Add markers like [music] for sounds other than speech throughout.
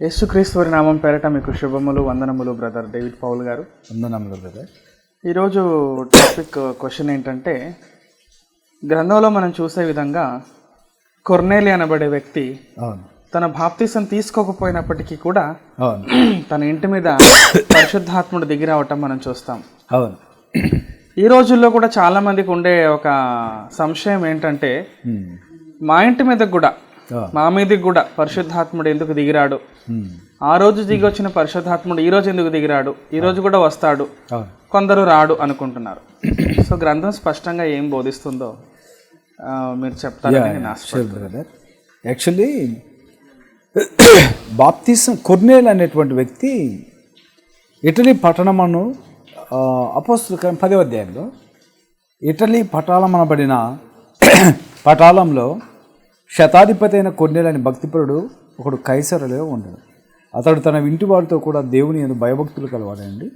యేసుక్రీస్తువారి నామం పేరట మీకు శుభములు వందనములు బ్రదర్ డేవిడ్ పౌల్ గారు. వందనములు బ్రదర్. ఈరోజు టాపిక్ క్వశ్చన్ ఏంటంటే గ్రంథంలో మనం చూసే విధంగా కొర్నేలి అనబడే వ్యక్తి తన బాప్తీసం తీసుకోకపోయినప్పటికీ కూడా [clears throat] తన ఇంటి మీద పరిశుద్ధాత్ముడు దిగి రావటం మనం చూస్తాం. అవును. ఈ రోజుల్లో కూడా చాలా మందికి ఉండే ఒక సంశయం ఏంటంటే. మా ఇంటి మీదకి కూడా. మా మీదకి కూడా పరిశుద్ధాత్ముడు ఎందుకు దిగిరాడు. ఆ రోజు దిగి వచ్చిన పరిశుద్ధాత్ముడు ఈ రోజు ఎందుకు దిగిరాడు? ఈ రోజు కూడా వస్తాడు. కొందరు రాడు అనుకుంటున్నారు. సో గ్రంథం స్పష్టంగా ఏం బోధిస్తుందో మీరు బ్రదర్ యాక్చువల్లీ బాప్తిసం కొర్నేల్ అనేటువంటి వ్యక్తి ఇటలీ పట్టణమును అపోస్తుల పదవ అధ్యాయంలో ఇటలీ పటాలం అనబడిన పటాలంలో శతాధిపతి అయిన కొర్నేల్ అనే భక్తిపరుడు ఒకడు కైసరలో ఉండడు. అతడు తన ఇంటి వారితో కూడా దేవుని యందు భయభక్తులు కలవాడండి.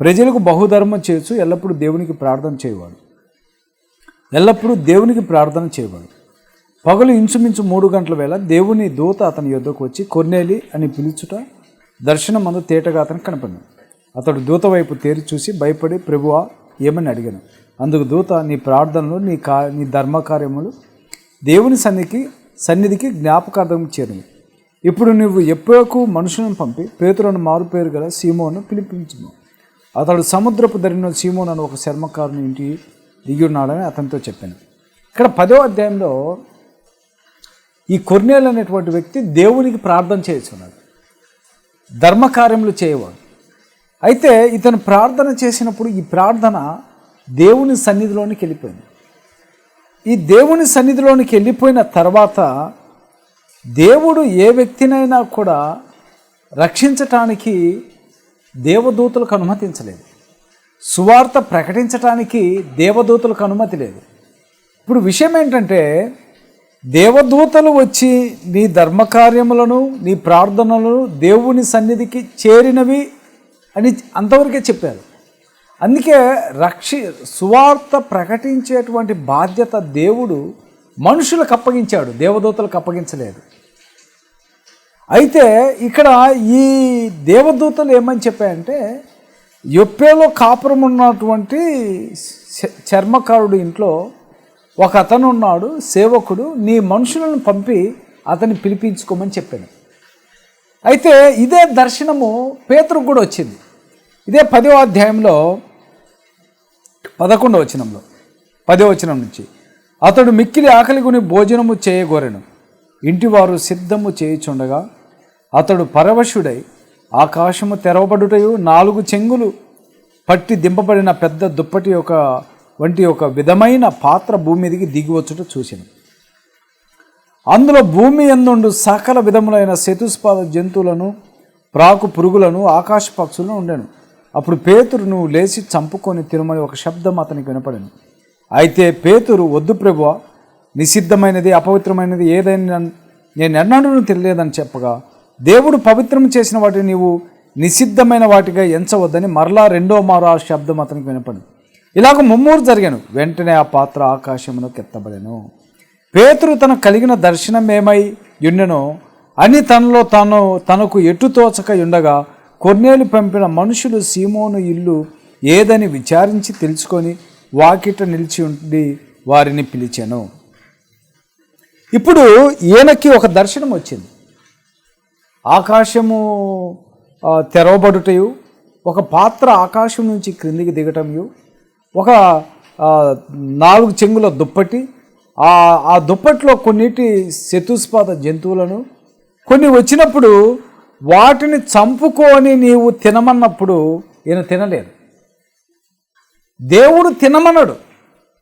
ప్రజలకు బహుధర్మం చేయొచ్చు ఎల్లప్పుడూ దేవునికి ప్రార్థన చేయవాడు. ఎల్లప్పుడూ దేవునికి ప్రార్థన చేయవాడు. పగలు ఇంచుమించు మూడు గంటల వేళ దేవుని దూత అతని యొద్దకు వచ్చి కొన్నేలి అని పిలుచుట దర్శనం అందు తేటగా అతనికి కనపడింది. అతడు దూత వైపు తేరి చూసి భయపడి ప్రభువా ఏమని అడిగాను? అందుకు దూత నీ ప్రార్థనలు నీ కా నీ ధర్మకార్యములు దేవుని సన్నిధికి సన్నిధికి జ్ఞాపకార్థం చేరింది ఇప్పుడు నువ్వు ఎప్పుడకు మనుషులను పంపి పేతులను మారు పేరు గల సీమోను పిలిపించుము. అతడు సముద్రపు ధరిన సీమోన్ అని ఒక శర్మకారుని ఇంటి దిగి ఉన్నాడని అతనితో చెప్పాను. ఇక్కడ పదో అధ్యాయంలో ఈ కొర్నేలు అనేటువంటి వ్యక్తి దేవునికి ప్రార్థన చేస్తున్నాడు. ధర్మకార్యములు చేయవాడు. అయితే ఇతను ప్రార్థన చేసినప్పుడు ఈ ప్రార్థన దేవుని సన్నిధిలోనికి వెళ్ళిపోయింది. ఈ దేవుని సన్నిధిలోనికి వెళ్ళిపోయిన తర్వాత దేవుడు ఏ వ్యక్తినైనా కూడా రక్షించటానికి దేవదూతలకు అనుమతించలేదు. సువార్త ప్రకటించటానికి దేవదూతలకు అనుమతి లేదు. ఇప్పుడు విషయం ఏంటంటే దేవదూతలు వచ్చి నీ ధర్మకార్యములను నీ ప్రార్థనలను దేవుని సన్నిధికి చేరినవి అని అంతవరకే చెప్పారు. అందుకే రక్షి సువార్త ప్రకటించేటువంటి బాధ్యత దేవుడు మనుషులకు అప్పగించాడు. దేవదూతలకు అప్పగించలేదు. అయితే ఇక్కడ ఈ దేవదూతలు ఏమని చెప్పాయంటే యొప్పేలో కాపురం ఉన్నటువంటి చర్మకారుడు ఇంట్లో ఒక అతను ఉన్నాడు సేవకుడు నీ మనుషులను పంపి అతన్ని పిలిపించుకోమని చెప్పాను. అయితే ఇదే దర్శనము పేతురుకు కూడా వచ్చింది. ఇదే పదో అధ్యాయంలో పదకొండవ వచనంలో పదో వచనం నుంచి అతడు మిక్కిలి ఆకలి కొని భోజనము చేయగోరెను. ఇంటివారు సిద్ధము చేయుచుండగా అతడు పరవశుడై ఆకాశము తెరవబడుటయు నాలుగు చెంగులు పట్టి దింపబడిన పెద్ద దుప్పటి ఒక వంటి ఒక విధమైన పాత్ర భూమి మీదకి దిగివచ్చుట చూశాను అందులో భూమి ఎందుండు సకల విధములైన శతుస్పాద జంతువులను ప్రాకు పురుగులను ఆకాశ పక్షులను ఉండెను. అప్పుడు పేతురు నువ్వు లేచి చంపుకొని తినమని ఒక శబ్దం అతనికి వినపడింది. అయితే పేతురు వద్దు ప్రభువ నిషిద్ధమైనది అపవిత్రమైనది ఏదైనా నేను ఎన్నడూ తెలియదని చెప్పగా దేవుడు పవిత్రం చేసిన వాటిని నీవు నిషిద్ధమైన వాటిగా ఎంచవద్దని మరలా రెండో మారు ఆ శబ్దం అతనికి వినపడింది. ఇలాగ ముమ్మూరు జరిగాను. వెంటనే ఆ పాత్ర ఆకాశమునకు ఎత్తబడెను. పేతురు తన కలిగిన దర్శనం ఏమై ఉండెనో అని తనలో తాను తనకు ఎటు తోచక ఉండగా కొన్నేలు పంపిన మనుషులు సీమోను ఇల్లు ఏదని విచారించి తెలుసుకొని వాకిట నిలిచి ఉండి వారిని పిలిచాను. ఇప్పుడు ఈయనకి ఒక దర్శనం వచ్చింది. ఆకాశము తెరవబడుటయు ఒక పాత్ర ఆకాశం నుంచి క్రిందికి దిగటంయు ఒక నాలుగు చెంగుల దుప్పటి ఆ దుప్పట్లో కొన్నిటి శతుస్పాద జంతువులను కొన్ని వచ్చినప్పుడు వాటిని చంపుకొని నీవు తినమన్నప్పుడు ఈయన తినలేదు. దేవుడు తినమన్నాడు.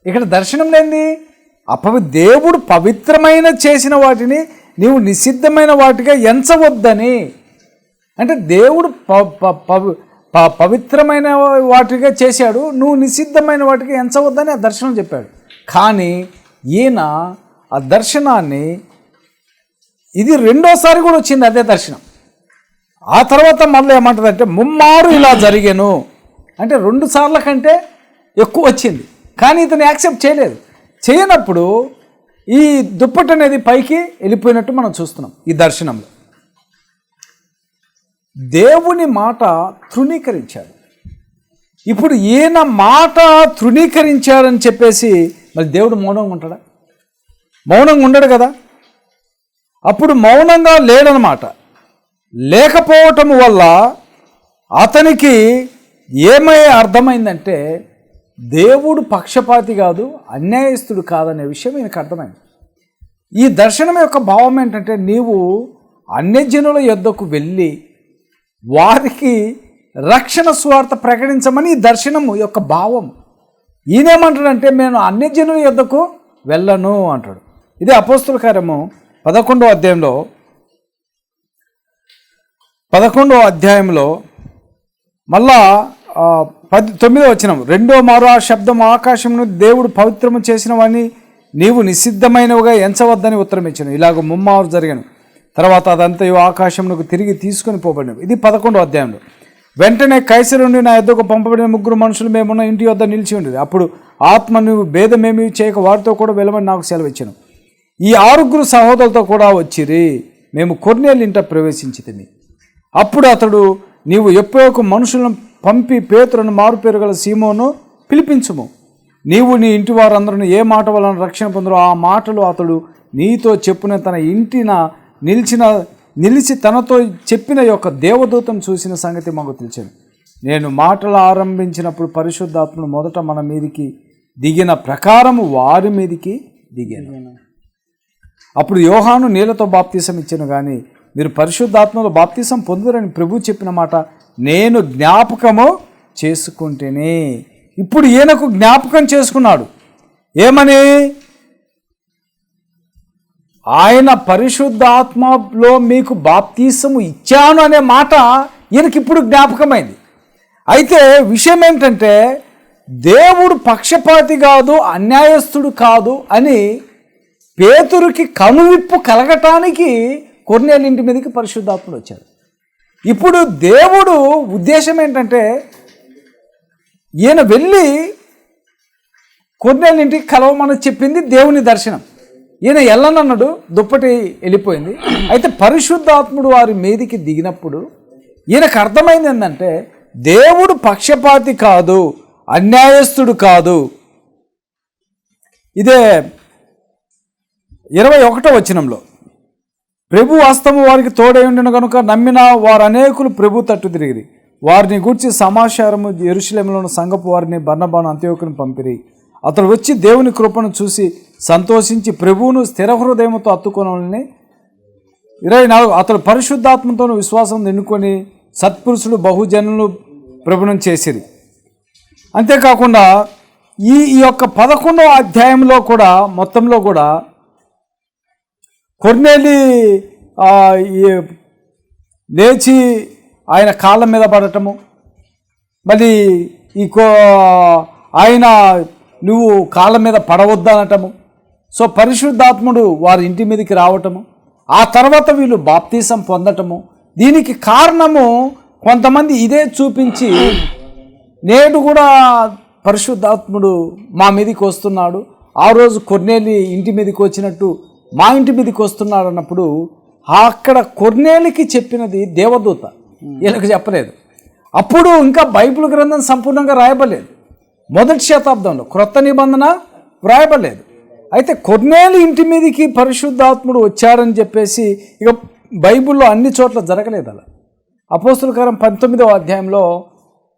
ఇక్కడ దర్శనం లేని అపవి దేవుడు పవిత్రమైన చేసిన వాటిని నీవు నిషిద్ధమైన వాటిగా ఎంచవద్దని. అంటే దేవుడు ప ప- పవి- ప- పవిత్రమైన వాటిగా చేశాడు. నువ్వు నిషిద్ధమైన వాటికి ఎంచవద్దని ఆ దర్శనం చెప్పాడు. కానీ ఈయన ఆ దర్శనాన్ని ఇది రెండోసారి కూడా వచ్చింది అదే దర్శనం. ఆ తర్వాత మళ్ళీ ఏమంటుందంటే ముమ్మారు ఇలా జరిగాను. అంటే రెండు సార్ల కంటే ఎక్కువ వచ్చింది. కానీ ఇతను యాక్సెప్ట్ చేయలేదు. చేయనప్పుడు ఈ దుప్పటి అనేది పైకి వెళ్ళిపోయినట్టు మనం చూస్తున్నాం ఈ దర్శనంలో. దేవుని మాట తృణీకరించాడు. ఇప్పుడు ఈయన మాట తృణీకరించాడని చెప్పేసి మరి దేవుడు మౌనంగా ఉంటాడా? మౌనంగా ఉండడు కదా? అప్పుడు మౌనంగా లేడనమాట. లేకపోవటం వల్ల అతనికి ఏమై అర్థమైందంటే దేవుడు పక్షపాతి కాదు అన్యాయస్తుడు కాదనే విషయం ఈయనకు అర్థమైంది. ఈ దర్శనం యొక్క భావం ఏంటంటే నీవు అన్యజనుల యొద్దకు వెళ్ళి వారికి రక్షణ స్వార్థ ప్రకటించమని ఈ దర్శనం యొక్క భావం. ఈయనేమంటాడంటే నేను అన్యజనుల యొద్దకు వెళ్ళను అంటాడు. ఇది అపోస్తుల కార్యము పదకొండో అధ్యాయంలో పదకొండో అధ్యాయంలో మళ్ళా పది తొమ్మిదో వచ్చిన రెండో మారు ఆ శబ్దం ఆకాశమును దేవుడు పవిత్రము చేసిన వాడిని నీవు నిషిద్ధమైనవిగా ఎంచవద్దని ఉత్తరం ఇచ్చాను. ఇలాగ ముమ్మారు జరిగాను. తర్వాత అదంతయు ఆకాశమునకు తిరిగి తీసుకొని పోబడినవి. ఇది పదకొండో అధ్యాయంలో. వెంటనే కైసరు నుండి నా ఎద్దకు పంపబడిన ముగ్గురు మనుషులు మేమున్న ఇంటి వద్ద నిలిచి ఉండేది అప్పుడు ఆత్మ నువ్వు భేదమేమి చేయక వారితో కూడా వెళ్ళమని నాకు సెలవు ఇచ్చాను ఈ ఆరుగురు సహోదరులతో కూడా వచ్చిరి. మేము కొర్నేలు ఇంట ప్రవేశించి అప్పుడు అతడు నీవు ఎప్పుడో మనుషులను పంపి పేతులను మారుపేరు గల సీమోను పిలిపించుము. నీవు నీ ఇంటి వారందరూ ఏ మాట వలన రక్షణ పొందరో ఆ మాటలు అతడు నీతో చెప్పున తన ఇంటిన నిలిచిన నిలిచి తనతో చెప్పిన యొక్క దేవదూతం చూసిన సంగతి మాకు తెలిసింది. నేను మాటలు ఆరంభించినప్పుడు పరిశుద్ధాత్మను మొదట మన మీదికి దిగిన ప్రకారము వారి మీదికి దిగాను. అప్పుడు యోహాను నీళ్ళతో బాప్తీసం ఇచ్చాను కానీ మీరు పరిశుద్ధాత్మలో బాప్తీసం పొందురని ప్రభు చెప్పిన మాట నేను జ్ఞాపకము చేసుకుంటేనే. ఇప్పుడు ఈయనకు జ్ఞాపకం చేసుకున్నాడు. ఏమని? ఆయన పరిశుద్ధాత్మలో మీకు బాప్తీసము ఇచ్చాను అనే మాట ఈయనకి ఇప్పుడు జ్ఞాపకమైంది. అయితే విషయం ఏంటంటే దేవుడు పక్షపాతి కాదు అన్యాయస్తుడు కాదు అని పేతురుకి కనువిప్పు కలగటానికి కొన్నేళ్ళ ఇంటి మీదకి పరిశుద్ధాత్ముడు వచ్చాడు. ఇప్పుడు దేవుడు ఉద్దేశం ఏంటంటే ఈయన వెళ్ళి కొన్నేళ్ళ ఇంటికి కలవమని చెప్పింది దేవుని దర్శనం. ఈయన ఎల్లనన్నాడు దుప్పటి వెళ్ళిపోయింది. అయితే పరిశుద్ధాత్ముడు వారి మీదికి దిగినప్పుడు ఈయనకు అర్థమైంది ఏంటంటే దేవుడు పక్షపాతి కాదు అన్యాయస్తుడు కాదు. ఇదే ఇరవై ఒకటో వచనంలో. ప్రభు అస్తము వారికి తోడై ఉండను కనుక నమ్మిన వారు అనేకులు ప్రభు తట్టు తిరిగిరి. వారిని గూర్చి సమాచారము ఎరుశలేములోని సంగపు వారిని బర్ణబాను అంత్యోకుని పంపిరి. అతడు వచ్చి దేవుని కృపను చూసి సంతోషించి ప్రభువును స్థిర హృదయంతో అత్తుకోవాలని ఇరవై నాలుగు అతడు పరిశుద్ధాత్మతోను విశ్వాసం ఎన్నుకొని సత్పురుషులు బహుజనులు ప్రభుణం చేసిరి. అంతేకాకుండా ఈ ఈ యొక్క పదకొండవ అధ్యాయంలో కూడా మొత్తంలో కూడా కొర్నేలి లేచి ఆయన కాళ్ళ మీద పడటము. మళ్ళీ ఈ కో ఆయన నువ్వు కాళ్ళ మీద పడవద్దనటము సో పరిశుద్ధాత్ముడు వారి ఇంటి మీదకి రావటము. ఆ తర్వాత వీళ్ళు బాప్తీసం పొందటము. దీనికి కారణము కొంతమంది ఇదే చూపించి నేడు కూడా పరిశుద్ధాత్ముడు మా మీదకి వస్తున్నాడు. ఆ రోజు కొర్నేలి ఇంటి మీదకి వచ్చినట్టు మా ఇంటి మీదకి వస్తున్నాడు అన్నప్పుడు అక్కడ కొర్నేలికి చెప్పినది దేవదూత. వీళ్ళకి చెప్పలేదు. అప్పుడు ఇంకా బైబిల్ గ్రంథం సంపూర్ణంగా రాయబడలేదు. మొదటి శతాబ్దంలో క్రొత్త నిబంధన వ్రాయబడలేదు. అయితే కొర్నేలు ఇంటి మీదకి పరిశుద్ధాత్ముడు వచ్చాడని చెప్పేసి ఇక బైబిల్లో అన్ని చోట్ల జరగలేదు అలా. అపోస్తులకరం పంతొమ్మిదవ అధ్యాయంలో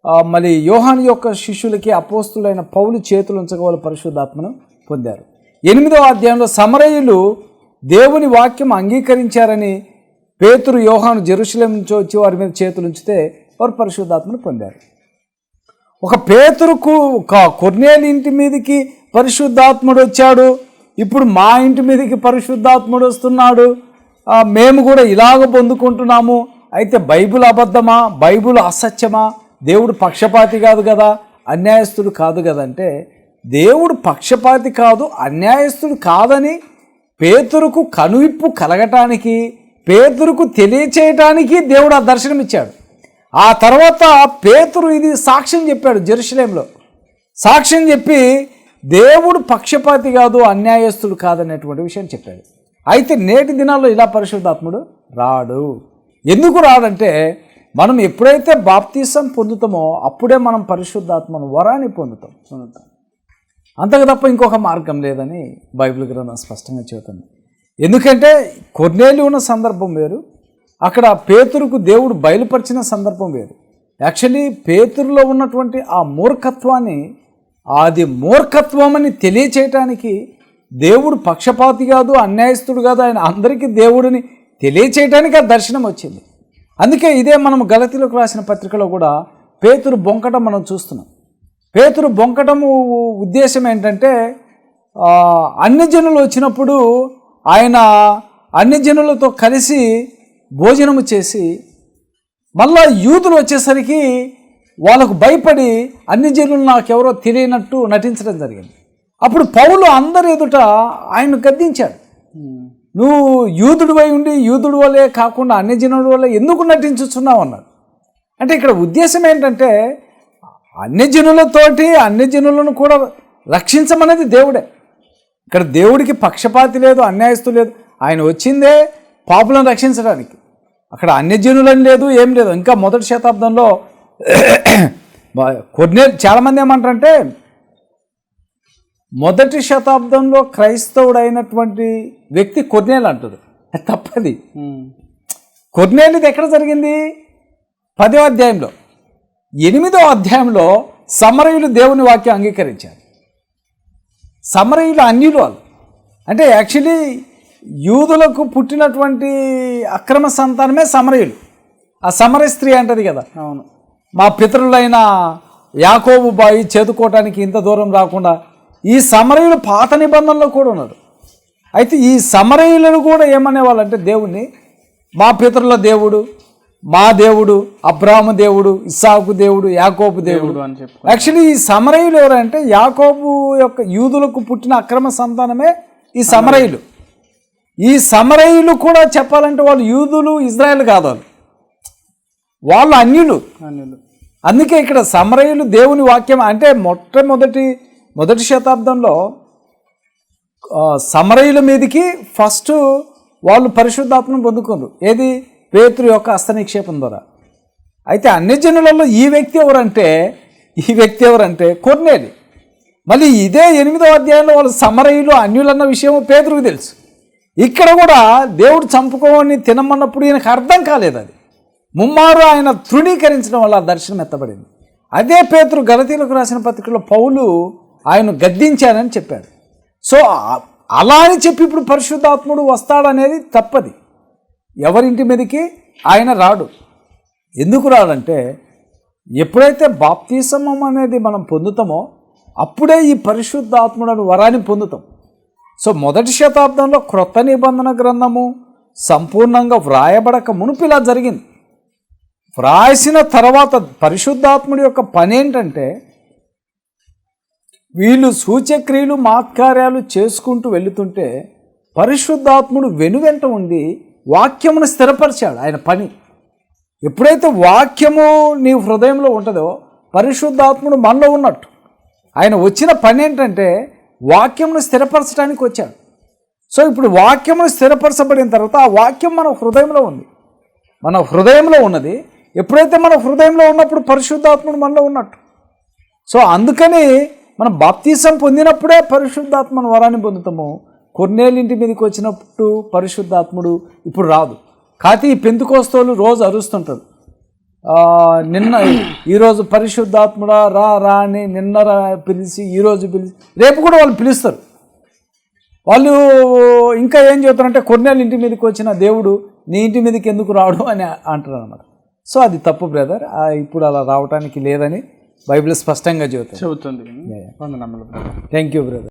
మళ్ళీ మరి యొక్క శిష్యులకి అపోస్తులైన పౌలు చేతులు ఉంచగల పరిశుద్ధాత్మను పొందారు. ఎనిమిదవ అధ్యాయంలో సమరయులు దేవుని వాక్యం అంగీకరించారని పేతురు యోహాను జెరూసలేం నుంచి వచ్చి వారి మీద చేతులు ఉంచితే వారు పరిశుద్ధాత్మను పొందారు. ఒక పేతురుకు ఒక ఇంటి మీదకి పరిశుద్ధాత్ముడు వచ్చాడు. ఇప్పుడు మా ఇంటి మీదకి పరిశుద్ధాత్ముడు వస్తున్నాడు. మేము కూడా ఇలాగ పొందుకుంటున్నాము. అయితే బైబిల్ అబద్ధమా? బైబిల్ అసత్యమా? దేవుడు పక్షపాతి కాదు కదా? అన్యాయస్తుడు కాదు కదంటే దేవుడు పక్షపాతి కాదు అన్యాయస్తుడు కాదని పేతురుకు కనువిప్పు కలగటానికి పేతురుకు తెలియచేయటానికి దేవుడు ఆ దర్శనం ఇచ్చాడు ఆ తర్వాత పేతురు ఇది సాక్ష్యం చెప్పాడు జెరూసలేంలో సాక్ష్యం చెప్పి దేవుడు పక్షపాతి కాదు అన్యాయస్తుడు కాదనేటువంటి విషయం చెప్పాడు. అయితే నేటి దినాల్లో ఇలా పరిశుద్ధాత్ముడు రాడు. ఎందుకు రాడంటే మనం ఎప్పుడైతే బాప్తీసం పొందుతామో అప్పుడే మనం పరిశుద్ధాత్మను వరాన్ని పొందుతాం. పొందుతాం. అంతకు తప్ప ఇంకొక మార్గం లేదని బైబిల్ గ్రంథం స్పష్టంగా చెబుతుంది. ఎందుకంటే కొన్నేళ్ళు ఉన్న సందర్భం వేరు అక్కడ పేతురుకు దేవుడు బయలుపరిచిన సందర్భం వేరు. యాక్చువల్లీ పేతురులో ఉన్నటువంటి ఆ మూర్ఖత్వాన్ని అది మూర్ఖత్వం అని తెలియచేయటానికి దేవుడు పక్షపాతి కాదు అన్యాయస్తుడు కాదు ఆయన అందరికీ దేవుడిని తెలియచేయటానికి ఆ దర్శనం వచ్చింది. అందుకే ఇదే మనం గలతీలకు రాసిన పత్రికలో కూడా పేతురు బొంకటం మనం చూస్తున్నాం. పేతురు బొంకటము ఉద్దేశం ఏంటంటే అన్ని జనులు వచ్చినప్పుడు ఆయన అన్ని జనులతో కలిసి భోజనము చేసి మళ్ళా యూదులు వచ్చేసరికి వాళ్ళకు భయపడి అన్ని జనులు నాకెవరో తెలియనట్టు నటించడం జరిగింది. అప్పుడు పౌలు అందరి ఎదుట ఆయన గద్దించాడు. నువ్వు యూదుడు అయి ఉండి యూదుడు వల్లే కాకుండా అన్ని జనుల వల్ల ఎందుకు నటించుతున్నావు అన్నాడు. అంటే ఇక్కడ ఉద్దేశం ఏంటంటే అన్ని జనులతోటి అన్ని జనులను కూడా రక్షించమనేది దేవుడే. ఇక్కడ దేవుడికి పక్షపాతి లేదు అన్యాయస్తు లేదు. ఆయన వచ్చిందే పాపులను రక్షించడానికి. అక్కడ అన్ని జనులని లేదు ఏం లేదు. ఇంకా మొదటి శతాబ్దంలో [coughs] కొన్ని చాలామంది ఏమంటారంటే మొదటి శతాబ్దంలో క్రైస్తవుడైనటువంటి వ్యక్తి కొన్నేళ్ళు అంటారు తప్పది. కొన్నేళ్ళది ఎక్కడ జరిగింది? పదో అధ్యాయంలో. ఎనిమిదో అధ్యాయంలో సమరయులు దేవుని వాక్యం అంగీకరించారు. సమరయులు అన్యులు వాళ్ళు అంటే యాక్చువల్లీ యూదులకు పుట్టినటువంటి అక్రమ సంతానమే సమరయులు. ఆ సమర స్త్రీ అంటది కదా. అవును. మా పితరులైన యాకోబు బాయి చేదుకోవటానికి ఇంత దూరం రాకుండా ఈ సమరయులు పాత నిబంధనలో కూడా ఉన్నారు. అయితే ఈ సమరయులను కూడా ఏమనేవాళ్ళు అంటే దేవుణ్ణి మా పితరుల దేవుడు మా దేవుడు అబ్రాహ్మ దేవుడు ఇస్సాకు దేవుడు యాకోబు దేవుడు అని చెప్పు యాక్చువల్లీ ఈ సమరయులు ఎవరంటే యాకోబు యొక్క యూదులకు పుట్టిన అక్రమ సంతానమే ఈ సమరయులు. ఈ సమరయులు కూడా చెప్పాలంటే వాళ్ళు యూదులు ఇజ్రాయెల్ కాదు వాళ్ళు. వాళ్ళు అన్యులు. అనిలు అందుకే ఇక్కడ సమరయులు దేవుని వాక్యం అంటే మొట్టమొదటి మొదటి శతాబ్దంలో సమరయుల మీదకి ఫస్ట్ వాళ్ళు పరిశుద్ధాత్మను పొందుకున్నారు. ఏది? పేతురు యొక్క హస్త నిక్షేపం ద్వారా. అయితే అన్ని జనులలో ఈ వ్యక్తి ఎవరంటే ఈ వ్యక్తి ఎవరంటే కొన్నేది మళ్ళీ ఇదే ఎనిమిదో అధ్యాయంలో వాళ్ళు సమరయులు అన్యులన్న విషయం పేదరుకు తెలుసు. ఇక్కడ కూడా దేవుడు చంపుకోని తినమన్నప్పుడు ఈయనకు అర్థం కాలేదు అది. ముమ్మారు ఆయన తృణీకరించడం వల్ల ఆ దర్శనం ఎత్తబడింది. అదే పేతురు గలతీలకు రాసిన పత్రికలో పౌలు ఆయన గద్దించానని చెప్పాడు. సో అలా అని చెప్పి ఇప్పుడు పరిశుద్ధాత్ముడు వస్తాడనేది తప్పది. ఎవరింటి మీదకి ఆయన రాడు. ఎందుకు రాడంటే ఎప్పుడైతే బాప్తీసమం అనేది మనం పొందుతామో అప్పుడే ఈ పరిశుద్ధాత్ముడను వరాన్ని పొందుతాం. సో మొదటి శతాబ్దంలో క్రొత్త నిబంధన గ్రంథము సంపూర్ణంగా వ్రాయబడక మునుపు ఇలా జరిగింది. వ్రాసిన తర్వాత పరిశుద్ధాత్ముడి యొక్క పని ఏంటంటే వీళ్ళు సూచక్రియలు మాత్కార్యాలు చేసుకుంటూ వెళుతుంటే పరిశుద్ధాత్ముడు వెనువెంట ఉండి వాక్యమును స్థిరపరిచాడు ఆయన పని. ఎప్పుడైతే వాక్యము నీ హృదయంలో ఉంటుందో పరిశుద్ధాత్ముడు మనలో ఉన్నట్టు. ఆయన వచ్చిన పని ఏంటంటే వాక్యమును స్థిరపరచడానికి వచ్చాడు. సో ఇప్పుడు వాక్యమును స్థిరపరచబడిన తర్వాత ఆ వాక్యం మన హృదయంలో ఉంది. మన హృదయంలో ఉన్నది. ఎప్పుడైతే మన హృదయంలో ఉన్నప్పుడు పరిశుద్ధాత్ముడు మనలో ఉన్నట్టు. సో అందుకని మనం బాప్తీసం పొందినప్పుడే పరిశుద్ధాత్మను వరాన్ని పొందుతాము. కొన్నేళ్ళింటి మీదకి వచ్చినప్పుడు పరిశుద్ధాత్ముడు ఇప్పుడు రాదు. కాకపోతే ఈ పెంతుకోస్తోలు రోజు అరుస్తుంటారు. నిన్న ఈరోజు పరిశుద్ధాత్ముడా రా రా అని నిన్న రా పిలిచి ఈరోజు పిలిచి రేపు కూడా వాళ్ళు పిలుస్తారు. వాళ్ళు ఇంకా ఏం చెబుతారంటే కొన్నేళ్ళ ఇంటి మీదకి వచ్చిన దేవుడు నీ ఇంటి మీదకి ఎందుకు రాడు అని అంటారు అనమాట సో అది తప్పు బ్రదర్. ఇప్పుడు అలా రావటానికి లేదని బైబిల్ స్పష్టంగా చెబుతుంది. బ్రదర్. Thank you brother